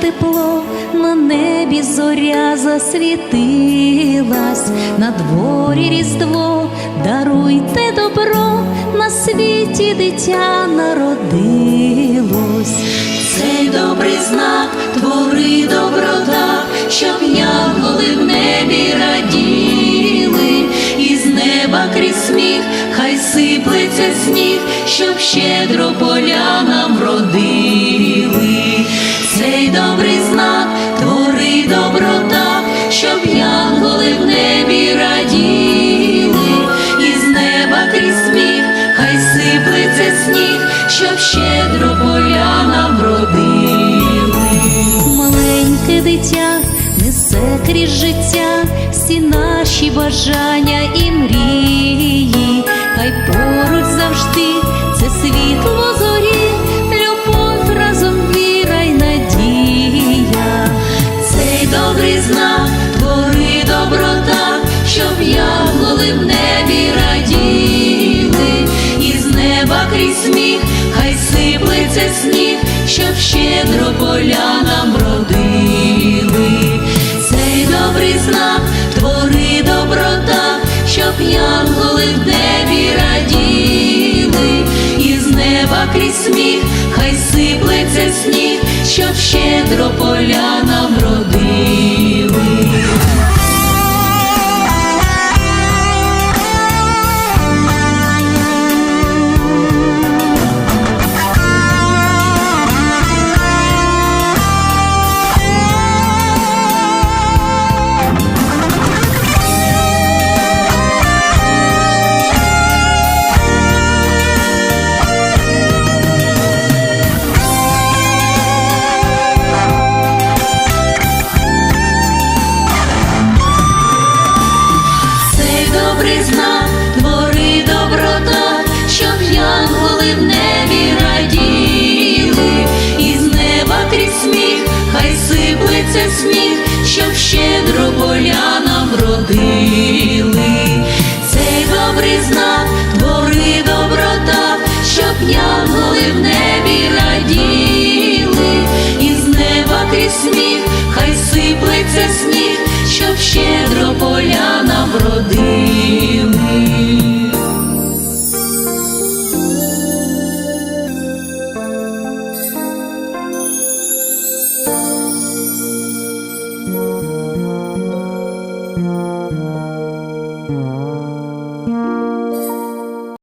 тепло, на небі зоря засвітилась, на дворі різдво, даруйте добро, на світі дитя народилось. Цей добрий знак твори доброта, щоб янголи в небі раділи, із неба крізь сміх, хай сиплеться сніг, щоб щедро поля нам щоб щедро поля нам. Маленьке дитя несе крізь життя всі наші бажання і мрії, хай поруч завжди це світло зорі, любов разом віра надія. Цей добрий знак твори доброта, щоб янголи в небі раділи, із неба крізь сміх, сніг, щоб щедро поля родили. Цей добрий знак твори доброта, щоб янголи в небі раділи, із неба крізь сміх, хай сиплеться сніг, щоб щедро поля родили. Щоб щедро поля родили. Цей добрий знак твори доброта, щоб янголи в небі раділи, і з неба крізь сміх, хай сиплеться сніг, щоб щедро поля родили.